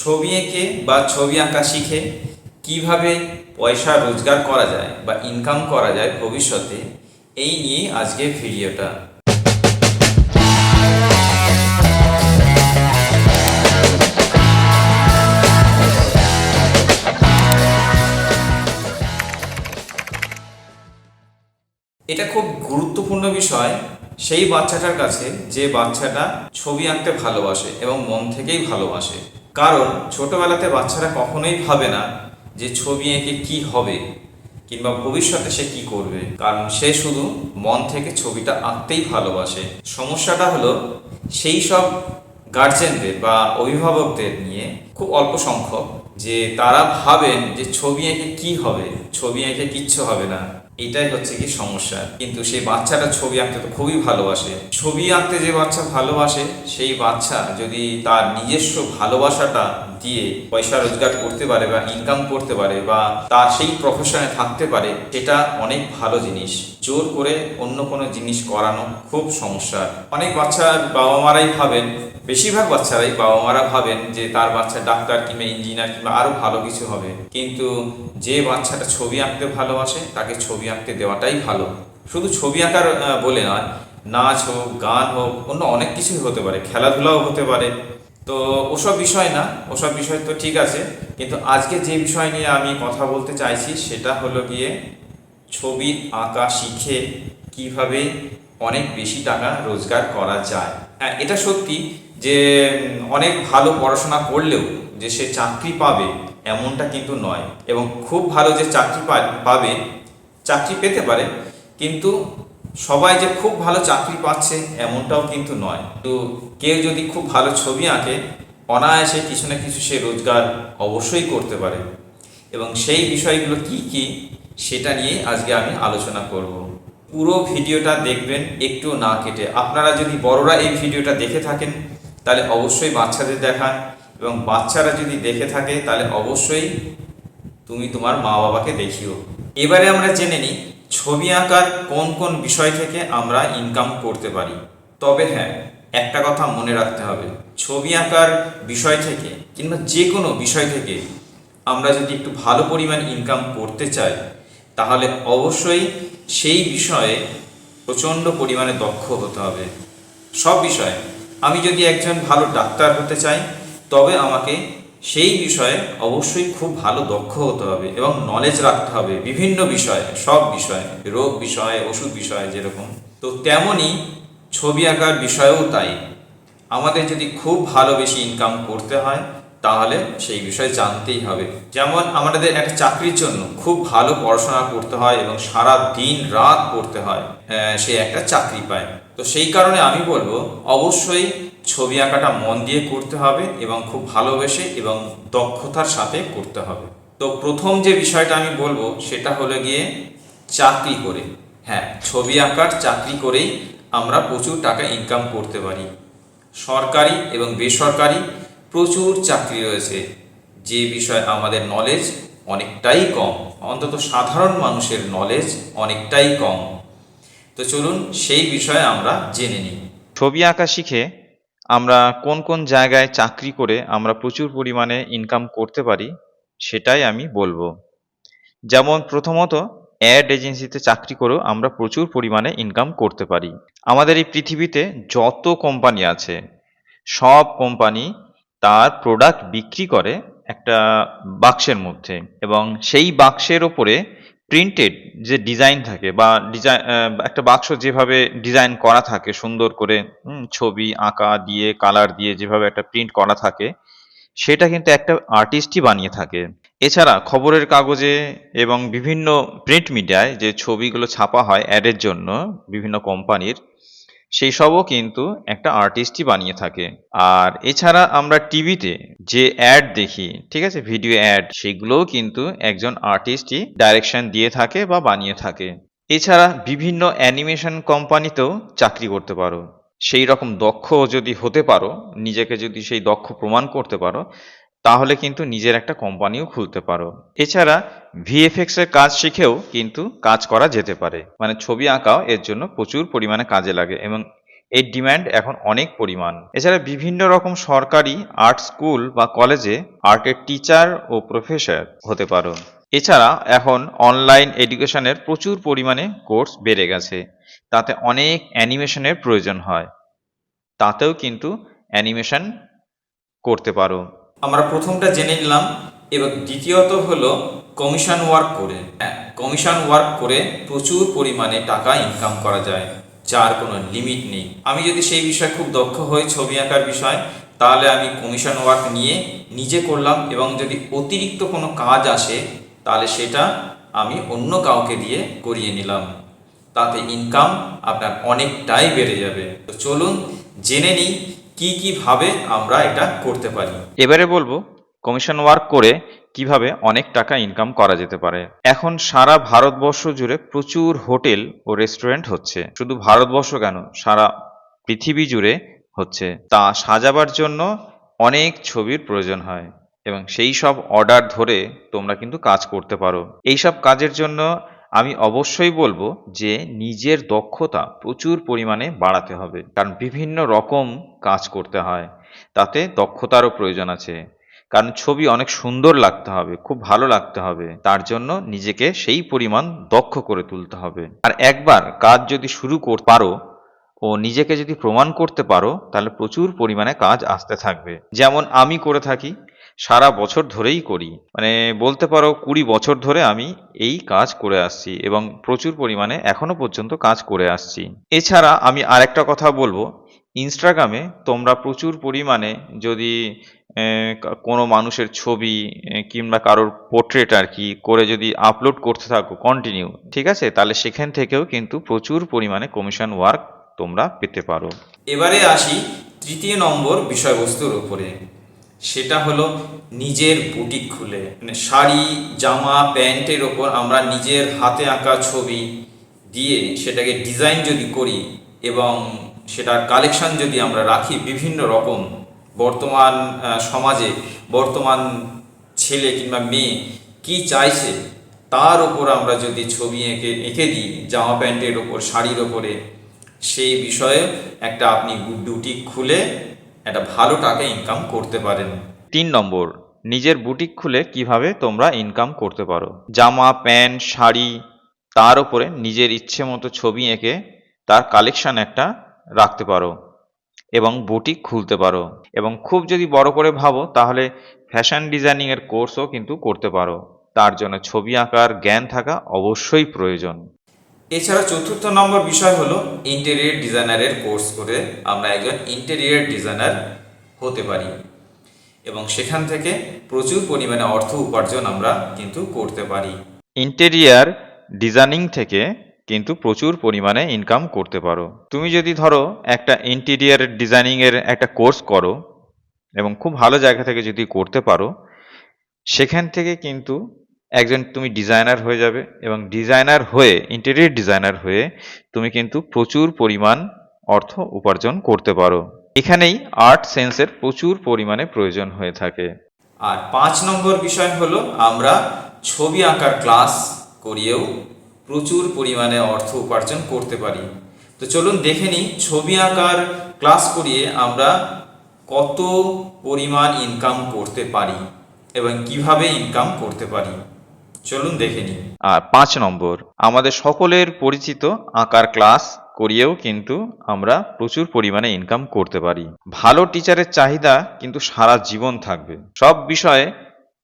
ছবি এঁকে বা ছবি আঁকা শিখে কীভাবে পয়সা রোজগার করা যায় বা ইনকাম করা যায় ভবিষ্যতে, এই নিয়ে আজকের ভিডিওটা। এটা খুব গুরুত্বপূর্ণ বিষয়, সেই বাচ্চাটার কাছে যে বাচ্চাটা ছবি আঁকতে ভালোবাসে এবং মন থেকেই ভালোবাসে। কারণ ছোটবেলাতে বাচ্চারা কখনোই ভাবে না যে ছবি এঁকে কি হবে কিংবা ভবিষ্যতে সে কি করবে। কারণ সে শুধু মন থেকে ছবিটা আঁকতেই ভালোবাসে। সমস্যাটা হলো সেই সব গার্জেনদের বা অভিভাবকদের নিয়ে খুব অল্প সংখ্যক যে তারা ভাবেন যে ছবি এঁকে কি হবে, ছবি এঁকে কিচ্ছু হবে না। এটাই হচ্ছে কি সমস্যা। কিন্তু সেই বাচ্চাটা ছবি আঁকতে তো খুবই ভালোবাসে। ছবি আঁকতে যে বাচ্চা ভালোবাসে, সেই বাচ্চা যদি তার নিজস্ব ভালোবাসাটা দিয়ে পয়সা রোজগার করতে পারে বা ইনকাম করতে পারে বা তার সেই প্রফেশনে থাকতে পারে এটা অনেক ভালো জিনিস। জোর করে অন্য কোনো জিনিস করানো খুব সমস্যা। অনেক বাচ্চা বাবা মারাই ভাবেন, বেশিরভাগ বাচ্চারাই বাবা মারা ভাবেন যে তার বাচ্চা ডাক্তার কিংবা ইঞ্জিনিয়ার কিংবা আরও ভালো কিছু হবে। কিন্তু যে বাচ্চাটা ছবি আঁকতে ভালোবাসে, তাকে ছবি আঁকতে দেওয়াটাই ভালো। শুধু ছবি আঁকার বলে নয়, নাচ হোক, গান হোক, অন্য অনেক কিছুই হতে পারে। খেলাধুলাও হতে পারে। তো ওসব বিষয় না, ওসব বিষয় তো ঠিক আছে, কিন্তু আজকে যে বিষয় নিয়ে আমি কথা বলতে চাইছি সেটা হলো গিয়ে ছবি আঁকা শিখে কীভাবে অনেক বেশি টাকা রোজগার করা যায়। হ্যাঁ এটা সত্যি যে অনেক ভালো পড়াশোনা করলেও যে সে চাকরি পাবে এমনটা কিন্তু নয়। এবং খুব ভালো যে চাকরি পাবে, চাকরি পেতে পারে, কিন্তু সবাই যে খুব ভালো চাকরি পাচ্ছে এমনটাও কিন্তু নয়। তো কেউ যদি খুব ভালো ছবি আঁকে, অনায়াসে কিছু না কিছু সে রোজগার অবশ্যই করতে পারে। এবং সেই বিষয়গুলো কি কি, সেটা নিয়ে আজকে আমি আলোচনা করব। পুরো ভিডিওটা দেখবেন একটু না কেটে। আপনারা যদি বড়রা এই ভিডিওটা দেখে থাকেন, তাহলে অবশ্যই বাচ্চাদের দেখান। এবং বাচ্চারা যদি দেখে থাকে, তাহলে অবশ্যই তুমি তোমার মা বাবাকে দেখিও। এবারে আমরা জেনে নিই ছবি আঁকার কোন কোন বিষয় থেকে আমরা ইনকাম করতে পারি? তবে হ্যাঁ একটা কথা মনে রাখতে হবে। ছবি আঁকার বিষয় থেকে কিংবা যে কোনো বিষয় থেকে আমরা যদি একটু ভালো পরিমাণ ইনকাম করতে চাই, তাহলে অবশ্যই সেই বিষয়ে প্রচণ্ড পরিমাণে দক্ষ হতে হবে। সব বিষয়ে। আমি যদি একজন ভালো ডাক্তার হতে চাই, তবে আমাকে সেই বিষয়ে অবশ্যই খুব ভালো দক্ষ হতে হবে এবং নলেজ রাখতে হবে বিভিন্ন বিষয়ে, সব বিষয়ে, রোগ বিষয়ে, ওষুধ বিষয়ে যেরকম। তো তেমনই ছবি আঁকার বিষয়েও তাই। আমাদের যদি খুব ভালো বেশি ইনকাম করতে হয়, তাহলে সেই বিষয়ে জানতেই হবে। যেমন আমাদের একটা চাকরির জন্য খুব ভালো পড়াশোনা করতে হয় এবং সারা দিন রাত পড়তে হয় সে একটা চাকরি পায়। তো সেই কারণে আমি বলব, অবশ্যই ছবি আঁকাটা মন দিয়ে করতে হবে এবং খুব ভালোবেসে এবং দক্ষতার সাথে করতে হবে। তো প্রথম যে বিষয়টা আমি বলব সেটা হলো গিয়ে চাকরি করে। হ্যাঁ ছবি আঁকার চাকরি করেই আমরা প্রচুর টাকা ইনকাম করতে পারি। সরকারি এবং বেসরকারি প্রচুর চাকরি রয়েছে। যে বিষয়ে আমাদের নলেজ অনেকটাই কম। অন্তত সাধারণ মানুষের নলেজ অনেকটাই কম। তো চলুন সেই বিষয়ে আমরা জেনে নিই। ছবি আঁকা শিখে আমরা কোন কোন জায়গায় চাকরি করে আমরা প্রচুর পরিমাণে ইনকাম করতে পারি, সেটাই আমি বলব। যেমন প্রথমত অ্যাড এজেন্সিতে চাকরি করেও আমরা প্রচুর পরিমাণে ইনকাম করতে পারি। আমাদের এই পৃথিবীতে যত কোম্পানি আছে, সব কোম্পানি তার প্রোডাক্ট বিক্রি করে একটা বাক্সের মধ্যে এবং সেই বাক্সের ওপরে প্রিন্টেড যে ডিজাইন থাকে বা ডিজাইন একটা বাক্স যেভাবে ডিজাইন করা থাকে, সুন্দর করে ছবি আঁকা দিয়ে কালার দিয়ে যেভাবে একটা প্রিন্ট করা থাকে, সেটা কিন্তু একটা আর্টিস্টই বানিয়ে থাকে। এছাড়া খবরের কাগজে এবং বিভিন্ন প্রিন্ট মিডিয়ায় যে ছবিগুলো ছাপা হয় অ্যাডের জন্য বিভিন্ন কোম্পানির সেই সবও কিন্তু একটা আর্টিস্টই বানিয়ে থাকে। আর এছাড়া আমরা টিভিতে যে অ্যাড দেখি, ঠিক আছে? ভিডিও অ্যাড সেগুলোও কিন্তু একজন আর্টিস্টই ডাইরেকশন দিয়ে থাকে বা বানিয়ে থাকে। এছাড়া বিভিন্ন অ্যানিমেশন কোম্পানিতেও চাকরি করতে পারো। সেই রকম দক্ষ যদি হতে পারো, নিজেকে যদি সেই দক্ষ প্রমাণ করতে পারো তাহলে কিন্তু নিজের একটা কোম্পানিও খুলতে পারো। এছাড়া ভিএফএক্স এর কাজ শিখেও কিন্তু কাজ করা যেতে পারে। মানে ছবি আঁকাও এর জন্য প্রচুর পরিমাণে কাজে লাগে এবং এর ডিমান্ড এখন অনেক পরিমাণ। এছাড়া বিভিন্ন রকম সরকারি আর্ট স্কুল বা কলেজে আর্টের টিচার ও প্রফেসর হতে পারো। এছাড়া এখন অনলাইন এডুকেশনের প্রচুর পরিমাণে কোর্স বেড়ে গেছে। তাতে অনেক অ্যানিমেশনের প্রয়োজন হয়। তাতেও কিন্তু অ্যানিমেশন করতে পারো। আমরা প্রথমটা জেনে নিলাম এবার দ্বিতীয়ত হলো কমিশন ওয়ার্ক করে। হ্যাঁ কমিশন ওয়ার্ক করে প্রচুর পরিমাণে টাকা ইনকাম করা যায়, যার কোনো লিমিট নেই। আমি যদি সেই বিষয়ে খুব দক্ষ হই ছবি আঁকার বিষয়, তাহলে আমি কমিশন ওয়ার্ক নিয়ে নিজে করলাম, এবং যদি অতিরিক্ত কোনো কাজ আসে, তাহলে সেটা আমি অন্য কাউকে দিয়ে করিয়ে নিলাম। তাতে ইনকাম আপনার অনেকটাই বেড়ে যাবে। তো চলুন জেনে নিই কি কীভাবে আমরা এটা করতে পারি? এবারে বলব কমিশন ওয়ার্ক করে কীভাবে অনেক টাকা ইনকাম করা যেতে পারে। এখন সারা ভারতবর্ষ জুড়ে প্রচুর হোটেল ও রেস্টুরেন্ট হচ্ছে। শুধু ভারতবর্ষ কেন, সারা পৃথিবী জুড়ে হচ্ছে। তা সাজাবার জন্য অনেক ছবির প্রয়োজন হয় এবং সেই সব অর্ডার ধরে তোমরা কিন্তু কাজ করতে পারো। এই সব কাজের জন্য আমি অবশ্যই বলব যে নিজের দক্ষতা প্রচুর পরিমাণে বাড়াতে হবে। কারণ বিভিন্ন রকম কাজ করতে হয়, তাতে দক্ষতারও প্রয়োজন আছে। কারণ ছবি অনেক সুন্দর লাগতে হবে, খুব ভালো লাগতে হবে। তার জন্য নিজেকে সেই পরিমাণ দক্ষ করে তুলতে হবে। আর একবার কাজ যদি শুরু করতে পারো ও নিজেকে যদি প্রমাণ করতে পারো, তাহলে প্রচুর পরিমাণে কাজ আসতে থাকবে। যেমন আমি করে থাকি সারা বছর ধরেই করি। মানে বলতে পারো কুড়ি বছর ধরে আমি এই কাজ করে আসছি এবং প্রচুর পরিমাণে এখনও পর্যন্ত কাজ করে আসছি। এছাড়া আমি আরেকটা কথা বলব ইনস্টাগ্রামে তোমরা প্রচুর পরিমাণে যদি কোনো মানুষের ছবি কিংবা কারোর পোর্ট্রেট আর কি করে যদি আপলোড করতে থাকো কন্টিনিউ ঠিক আছে? তাহলে সেখান থেকেও কিন্তু প্রচুর পরিমাণে কমিশন ওয়ার্ক তোমরা পেতে পারো। এবারে আসি তৃতীয় নম্বর বিষয়বস্তুর উপরে। সেটা হলো নিজের বুটিক খুলে। মানে শাড়ি, জামা, প্যান্টের ওপর আমরা নিজের হাতে আঁকা ছবি দিয়ে সেটাকে ডিজাইন যদি করি এবং সেটার কালেকশন যদি আমরা রাখি বিভিন্ন রকম, বর্তমান সমাজে বর্তমান ছেলে কিংবা মেয়ে কি চাইছে, তার ওপর আমরা যদি ছবি এঁকে এঁকে দিই, জামা প্যান্টের ওপর, শাড়ির ওপরে, সেই বিষয়ে একটা আপনি ডিউটি খুলে একটা ভালো টাকা ইনকাম করতে পারেন। তিন নম্বর, নিজের বুটিক খুলে কীভাবে তোমরা ইনকাম করতে পারো? জামা, প্যান্ট, শাড়ি, তার উপরে নিজের ইচ্ছে মতো ছবি এঁকে তার কালেকশন একটা রাখতে পারো এবং বুটিক খুলতে পারো। এবং খুব যদি বড় করে ভাবো, তাহলে ফ্যাশন ডিজাইনিং এর কোর্সও কিন্তু করতে পারো। তার জন্য ছবি আঁকার জ্ঞান থাকা অবশ্যই প্রয়োজন। এছাড়া চতুর্থ নম্বর বিষয় হলো ইন্টেরিয়ার ডিজাইনারের কোর্স করে আমরা একজন ইন্টেরিয়ার ডিজাইনার হতে পারি। এবং সেখান থেকে প্রচুর পরিমাণে অর্থ উপার্জন আমরা কিন্তু করতে পারি। ইন্টেরিয়ার ডিজাইনিং থেকে কিন্তু প্রচুর পরিমাণে ইনকাম করতে পারো। তুমি যদি ধরো একটা ইন্টেরিয়ার ডিজাইনিংয়ের একটা কোর্স করো এবং খুব ভালো জায়গা থেকে যদি করতে পারো, সেখান থেকে কিন্তু একজন তুমি ডিজাইনার হয়ে যাবে এবং ডিজাইনার হয়ে ইন্টেরিয়র ডিজাইনার হয়ে তুমি কিন্তু প্রচুর পরিমাণ অর্থ উপার্জন করতে পারো। এখানেই আর্ট সেন্সের প্রচুর পরিমাণে প্রয়োজন হয়ে থাকে। আর পাঁচ নম্বর বিষয় হলো, আমরা ছবি আঁকার ক্লাস করিয়েও প্রচুর পরিমাণে অর্থ উপার্জন করতে পারি। তো চলুন দেখে নিই, ছবি আঁকার ক্লাস করিয়ে আমরা কত পরিমাণ ইনকাম করতে পারি এবং কীভাবে ইনকাম করতে পারি। চলুন দেখে নিই। আর পাঁচ নম্বর, আমাদের সকলের পরিচিত আঁকার ক্লাস করিয়েও কিন্তু আমরা প্রচুর পরিমাণে ইনকাম করতে পারি। ভালো টিচারের চাহিদা কিন্তু সারা জীবন থাকবে। সব বিষয়ে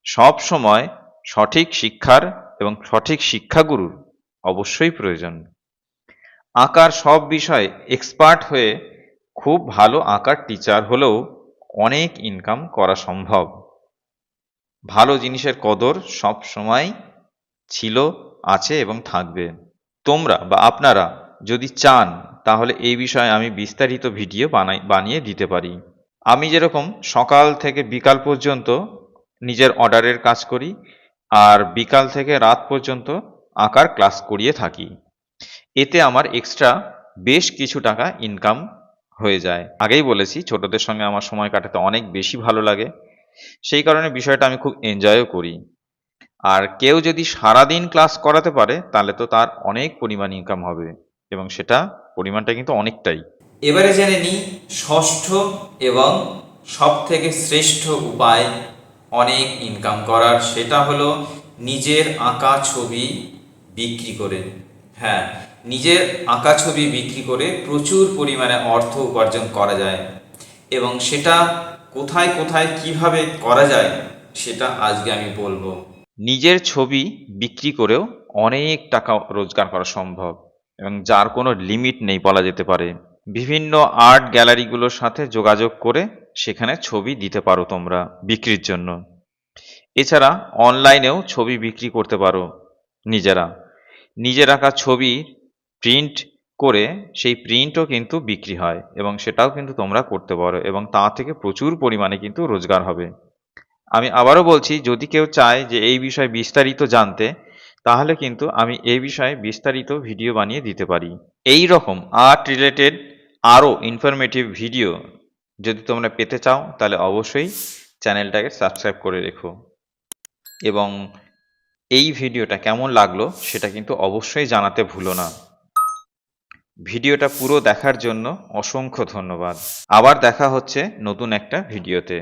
সব সময় সঠিক শিক্ষার এবং সঠিক শিক্ষাগুরুর অবশ্যই প্রয়োজন। আঁকার সব বিষয়ে এক্সপার্ট হয়ে খুব ভালো আঁকার টিচার হলেও অনেক ইনকাম করা সম্ভব। ভালো জিনিসের কদর সব সময় ছিল, আছে এবং থাকবে। তোমরা বা আপনারা যদি চান, তাহলে এই বিষয়ে আমি বিস্তারিত ভিডিও বানাই, বানিয়ে দিতে পারি। আমি যেরকম সকাল থেকে বিকাল পর্যন্ত নিজের অর্ডারের কাজ করি, আর বিকাল থেকে রাত পর্যন্ত আঁকার ক্লাস করিয়ে থাকি। এতে আমার এক্সট্রা বেশ কিছু টাকা ইনকাম হয়ে যায়। আগেই বলেছি, ছোটদের সঙ্গে আমার সময় কাটাতে অনেক বেশি ভালো লাগে। সেই কারণে বিষয়টা আমি খুব এনজয়ও করি। আর কেউ যদি সারাদিন ক্লাস করাতে পারে, তাহলে তো তার অনেক পরিমাণ ইনকাম হবে এবং সেটা পরিমাণটা কিন্তু অনেকটাই। এবারে জেনে নিই ষষ্ঠ এবং সব থেকে শ্রেষ্ঠ উপায় অনেক ইনকাম করার, সেটা হলো নিজের আঁকা ছবি বিক্রি করে। হ্যাঁ নিজের আঁকা ছবি বিক্রি করে প্রচুর পরিমাণে অর্থ উপার্জন করা যায় এবং সেটা কোথায় কোথায় কীভাবে করা যায়, সেটা আজকে আমি বলব। নিজের ছবি বিক্রি করেও অনেক টাকা রোজগার করা সম্ভব এবং যার কোনো লিমিট নেই বলা যেতে পারে। বিভিন্ন আর্ট গ্যালারিগুলোর সাথে যোগাযোগ করে সেখানে ছবি দিতে পারো তোমরা বিক্রির জন্য। এছাড়া অনলাইনেও ছবি বিক্রি করতে পারো নিজেরা। নিজের আঁকা ছবি প্রিন্ট করে সেই প্রিন্টও কিন্তু বিক্রি হয় এবং সেটাও কিন্তু তোমরা করতে পারো এবং তা থেকে প্রচুর পরিমাণে কিন্তু রোজগার হবে। আমি আবারও বলছি, যদি কেউ চায় যে এই বিষয়ে বিস্তারিত জানতে, তাহলে কিন্তু আমি এই বিষয়ে বিস্তারিত ভিডিও বানিয়ে দিতে পারি। এই রকম আর্ট রিলেটেড আরও ইনফরমেটিভ ভিডিও যদি তোমরা পেতে চাও, তাহলে অবশ্যই চ্যানেলটাকে সাবস্ক্রাইব করে রেখো। এবং এই ভিডিওটা কেমন লাগল, সেটা কিন্তু অবশ্যই জানাতে ভুলো না। ভিডিওটা পুরো দেখার জন্য অসংখ্য ধন্যবাদ। আবার দেখা হচ্ছে নতুন একটা ভিডিওতে।